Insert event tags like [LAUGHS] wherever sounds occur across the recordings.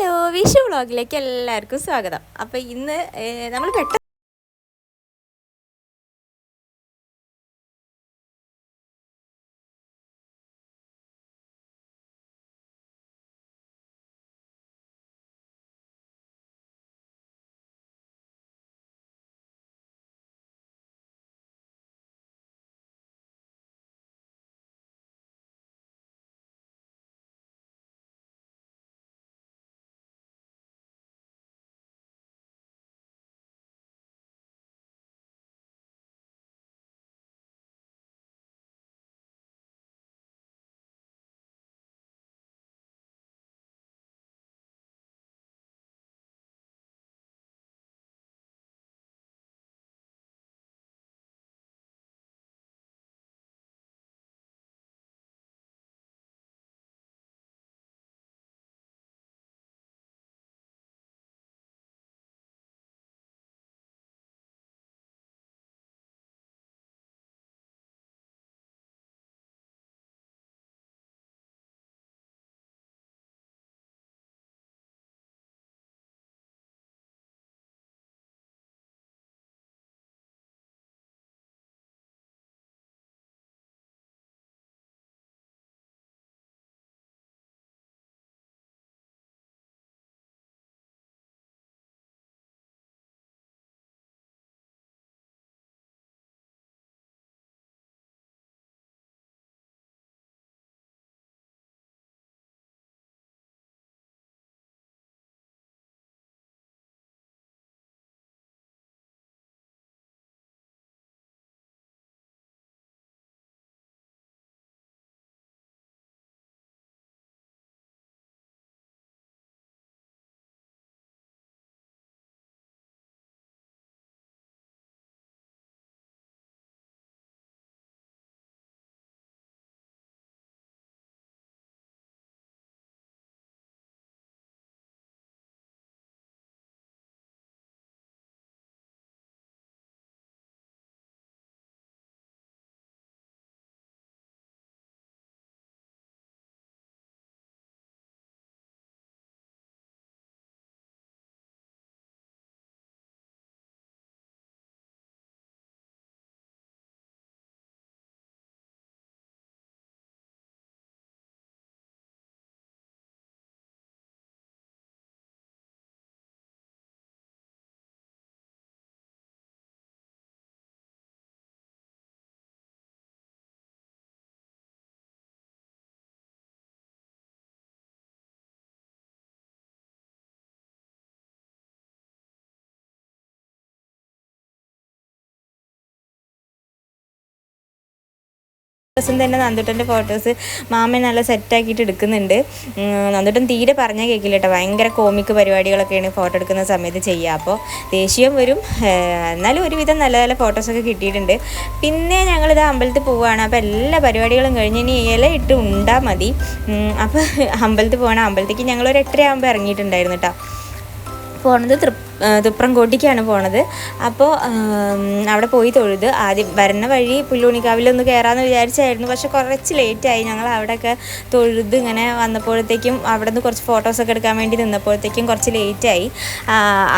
Hello Vishu വ്ളോഗിലേക്ക് എല്ലാവർക്കും സ്വാഗതം. അപ്പോൾ ഇന്ന് നമ്മൾ പെട്ടെന്ന് ദിവസം തന്നെ നന്ദുട്ടന്റെ ഫോട്ടോസ് മാമൻ നല്ല സെറ്റാക്കിയിട്ട് എടുക്കുന്നുണ്ട്. നന്ദുട്ടൻ തീരെ പറഞ്ഞാൽ കേൾക്കില്ല കേട്ടോ. ഭയങ്കര കോമിക്ക് പരിപാടികളൊക്കെയാണ് ഫോട്ടോ എടുക്കുന്ന സമയത്ത് ചെയ്യുക. അപ്പോൾ ദേഷ്യം വരും. എന്നാലും ഒരുവിധം നല്ല നല്ല ഫോട്ടോസൊക്കെ കിട്ടിയിട്ടുണ്ട്. പിന്നെ ഞങ്ങളിത് അമ്പലത്തിൽ പോവുകയാണ്. അപ്പോൾ എല്ലാ പരിപാടികളും കഴിഞ്ഞ് ഇനി ഇല ഇട്ട് ഉണ്ടാൽ മതി. അപ്പോൾ അമ്പലത്തിൽ പോകണം. അമ്പലത്തേക്ക് ഞങ്ങൾ ഒരു എട്ടര ആകുമ്പോൾ ഇറങ്ങിയിട്ടുണ്ടായിരുന്നു കേട്ടോ. പോണത് തൃ തുപ്രംകോട്ടിക്കാണ് പോണത്. അപ്പോൾ അവിടെ പോയി തൊഴുത്. ആദ്യം വരുന്ന വഴി പുല്ലൂണിക്കാവിലൊന്ന് കയറാമെന്ന് വിചാരിച്ചായിരുന്നു. പക്ഷെ കുറച്ച് ലേറ്റായി. ഞങ്ങൾ അവിടെയൊക്കെ തൊഴുത് ഇങ്ങനെ വന്നപ്പോഴത്തേക്കും അവിടെ നിന്ന് കുറച്ച് ഫോട്ടോസൊക്കെ എടുക്കാൻ വേണ്ടി നിന്നപ്പോഴത്തേക്കും കുറച്ച് ലേറ്റായി.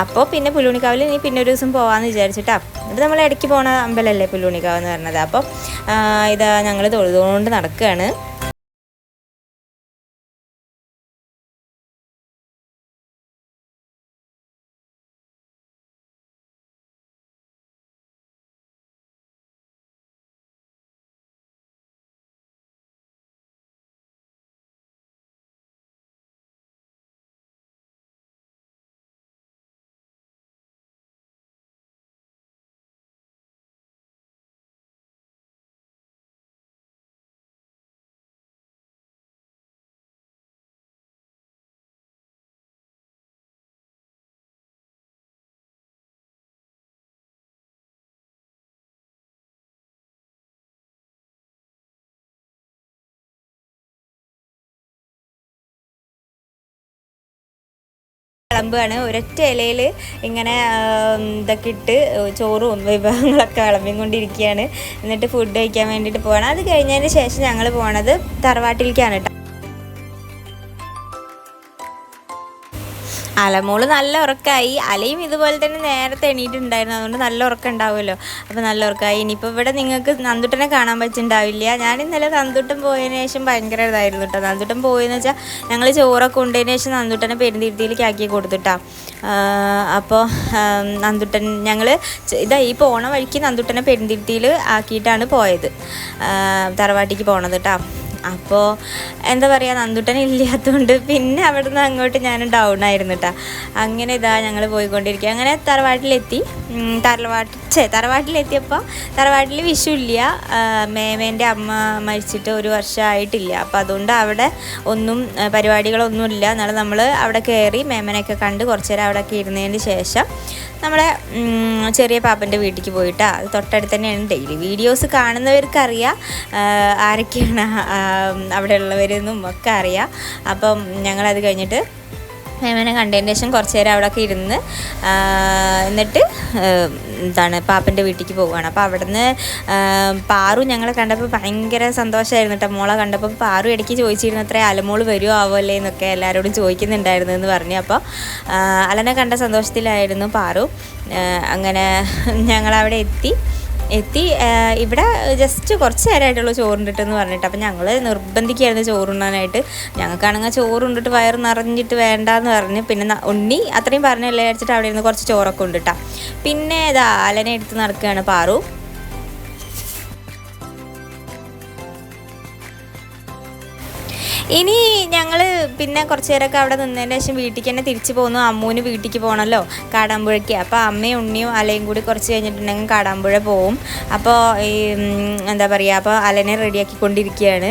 അപ്പോൾ പിന്നെ പുല്ലൂണിക്കാവിൽ ഇനി പിന്നെ ഒരു ദിവസം പോകാമെന്ന് വിചാരിച്ചിട്ടാ. ഇത് നമ്മൾ ഇടയ്ക്ക് പോണ അമ്പലമല്ലേ പുല്ലൂണിക്കാവ് എന്ന് പറഞ്ഞത്. അപ്പോൾ ഇതാ ഞങ്ങൾ തൊഴുതുകൊണ്ട് നടക്കുകയാണ് വിളമ്പുകയാണ് ഒരൊറ്റ ഇലയിൽ ഇങ്ങനെ ഇതൊക്കെ ഇട്ട് ചോറും വിഭവങ്ങളൊക്കെ വിളമ്പിക്കൊണ്ടിരിക്കുകയാണ്. എന്നിട്ട് ഫുഡ് കഴിക്കാൻ വേണ്ടിയിട്ട് പോകണം അത് കഴിഞ്ഞതിന് ശേഷം ഞങ്ങൾ പോണത് തറവാട്ടിലേക്കാണ് കേട്ടോ അലമോൾ നല്ല ഉറക്കമായി അലയും ഇതുപോലെ തന്നെ നേരത്തെ എണീറ്റുണ്ടായിരുന്നു അതുകൊണ്ട് നല്ല ഉറക്കം ഉണ്ടാവുമല്ലോ അപ്പോൾ നല്ല ഉറക്കമായി ഇനിയിപ്പോൾ ഇവിടെ നിങ്ങൾക്ക് നന്ദുട്ടനെ കാണാൻ പറ്റുന്നുണ്ടാവില്ല ഞാൻ ഇന്നലെ നന്ദുട്ടൻ പോയതിന് ശേഷം ഭയങ്കര ഇതായിരുന്നു കേട്ടോ. നന്ദുട്ടൻ പോയെന്ന് വെച്ചാൽ ഞങ്ങൾ ചോറൊക്കെ കൊണ്ടതിന് ശേഷം നന്ദുട്ടനെ പെരുന്തിരുത്തിയിലേക്ക് ആക്കി കൊടുത്തിട്ടാ. അപ്പോൾ നന്ദുട്ടൻ ഞങ്ങൾ ഇതാ ഈ പോണ വഴിക്ക് നന്ദുട്ടനെ പെരുന്തിരുത്തിയിൽ ആക്കിയിട്ടാണ് പോയത്. തറവാട്ടിക്ക് പോണത് കേട്ടോ. അപ്പോൾ എന്താ പറയുക നന്ദുട്ടൻ ഇല്ലാത്തതുകൊണ്ട് പിന്നെ അവിടെ നിന്ന് അങ്ങോട്ട് ഞാൻ ഡൗൺ ആയിരുന്നു കേട്ടോ അങ്ങനെ ഇതാ ഞങ്ങൾ പോയിക്കൊണ്ടിരിക്കുക അങ്ങനെ തറവാട്ടിലെത്തി. തറവാട്ട് ഛേ തറവാട്ടിലെത്തിയപ്പോൾ തറവാട്ടിൽ വിഷു ഇല്ല. മേമേന്റെ അമ്മ മരിച്ചിട്ട് ഒരു വർഷമായിട്ടില്ല അപ്പോൾ അതുകൊണ്ട് അവിടെ ഒന്നും പരിപാടികളൊന്നുമില്ല. എന്നാലും നമ്മൾ അവിടെ കയറി മേമനെയൊക്കെ കണ്ട് കുറച്ച് നേരം അവിടെ ഒക്കെ ഇരുന്നതിന് ശേഷം നമ്മളെ ഉം, ചെറിയ പാപ്പന്റെ വീട്ടിലേക്ക് പോയിട്ടാ. അത് തൊട്ടടുത്ത് തന്നെയാണ് ഡെയിലി വീഡിയോസ് കാണുന്നവർക്കറിയാം. ആരൊക്കെയാണ് അവിടെ ഉള്ളവരെന്നും ഒക്കെ അറിയാം. അപ്പം ഞങ്ങളത് കഴിഞ്ഞിട്ട് മേമനെ കണ്ടതിന് ശേഷം കുറച്ച് നേരം അവിടെയൊക്കെ ഇരുന്ന് എന്നിട്ട് എന്താണ് പാപ്പന്റെ വീട്ടിലേക്ക് പോവുകയാണ്. അപ്പോൾ അവിടുന്ന് പാറു ഞങ്ങളെ കണ്ടപ്പോൾ ഭയങ്കര സന്തോഷമായിരുന്നു കേട്ടോ മോളെ കണ്ടപ്പോൾ പാറു ഇടയ്ക്ക് ചോദിച്ചിരുന്നു അത്ര അലമോൾ വരുമോ ആവുമല്ലേ എന്നൊക്കെ എല്ലാവരോടും ചോദിക്കുന്നുണ്ടായിരുന്നു എന്ന് പറഞ്ഞു. അപ്പോൾ അലനെ കണ്ട സന്തോഷത്തിലായിരുന്നു പാറു. അങ്ങനെ ഞങ്ങളവിടെ എത്തി. എത്തി ഇവിടെ ജസ്റ്റ് കുറച്ച് നേരമായിട്ടുള്ളൂ ചോറുണ്ടിട്ടെന്ന് പറഞ്ഞിട്ട് അപ്പം ഞങ്ങൾ നിർബന്ധിക്കുകയായിരുന്നു ചോറുണ്ണാനായിട്ട്. ഞങ്ങൾക്കാണെങ്കിൽ ചോറുണ്ടിട്ട് വയറ് നിറഞ്ഞിട്ട് വേണ്ടാന്ന് പറഞ്ഞ് പിന്നെ ഉണ്ണി അത്രയും പറഞ്ഞല്ലേ അടിച്ചിട്ട് അവിടെ ഇരുന്ന് കുറച്ച് ചോറൊക്കെ ഉണ്ടിട്ടാ. പിന്നെ ഇതാ അലനെ എടുത്ത് നടക്കുകയാണ് പാറു. ഇനി ഞങ്ങൾ പിന്നെ കുറച്ച് നേരമൊക്കെ അവിടെ നിന്നതിന് ശേഷം വീട്ടിലേക്ക് തന്നെ തിരിച്ചു പോന്നു അമ്മൂന് വീട്ടിലേക്ക് പോകണമല്ലോ കാടാമ്പുഴയ്ക്ക്. അപ്പോൾ അമ്മയും ഉണ്ണിയും അലയും കൂടി കുറച്ച് കഴിഞ്ഞിട്ടുണ്ടെങ്കിൽ കാടാമ്പുഴ പോവും. അപ്പോൾ ഈ എന്താ പറയുക അപ്പോൾ അലനെ റെഡിയാക്കിക്കൊണ്ടിരിക്കുകയാണ്. കൊണ്ടിരിക്കുകയാണ്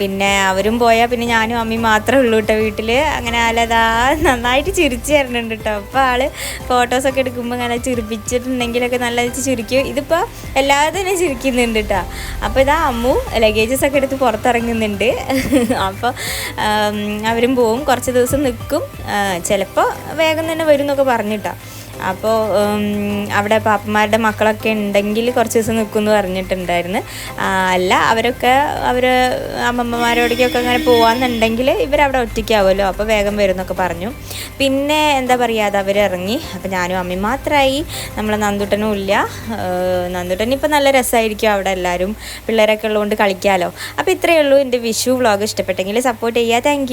പിന്നെ അവരും പോയാൽ പിന്നെ ഞാനും അമ്മയും മാത്രമേ ഉള്ളൂ കേട്ടോ വീട്ടിൽ അങ്ങനെ അലതാ നന്നായിട്ട് ചിരിച്ചു തരുന്നുണ്ട് കേട്ടോ. അപ്പോൾ ആൾ ഫോട്ടോസൊക്കെ എടുക്കുമ്പോൾ ഇങ്ങനെ ചിരിപ്പിച്ചിട്ടുണ്ടെങ്കിലൊക്കെ നല്ല ചിരിക്കും. ഇതിപ്പോൾ എല്ലാവരും തന്നെ ചിരിക്കുന്നുണ്ട് കേട്ടോ. അപ്പോൾ ഇതാ അമ്മു ലഗേജസ് ഒക്കെ എടുത്ത് പുറത്തിറങ്ങുന്നുണ്ട്. [LAUGHS] അപ്പോൾ അവരും പോവും. കുറച്ച് ദിവസം നിൽക്കും ചിലപ്പോൾ വേഗം തന്നെ വരും എന്നൊക്കെ പറഞ്ഞിട്ടാ. അപ്പോൾ അവിടെ പാപ്പന്മാരുടെ മക്കളൊക്കെ ഉണ്ടെങ്കിൽ കുറച്ച് ദിവസം നിൽക്കുമെന്ന് പറഞ്ഞിട്ടുണ്ടായിരുന്നു. അല്ല അവരൊക്കെ അവർ അമ്മമ്മമാരോടേക്കൊക്കെ അങ്ങനെ പോകാമെന്നുണ്ടെങ്കിൽ ഇവരവിടെ ഒറ്റയ്ക്കാവുമല്ലോ. അപ്പോൾ വേഗം വരും എന്നൊക്കെ പറഞ്ഞു. പിന്നെ എന്താ പറയുക അത് അവരിറങ്ങി. അപ്പോൾ ഞാനും അമ്മയും മാത്രമായി. നമ്മൾ നന്ദുട്ടനും ഇല്ല. നന്ദുട്ടൻ ഇപ്പോൾ നല്ല രസമായിരിക്കും അവിടെ എല്ലാവരും. പിള്ളേരൊക്കെ ഉള്ളതുകൊണ്ട് കളിക്കാമല്ലോ. അപ്പോൾ ഇത്രയേ ഉള്ളൂ എന്റെ വിഷു വ്ളോഗ്. ഇഷ്ടപ്പെട്ടെങ്കിൽ സപ്പോർട്ട് ചെയ്യുക. താങ്ക്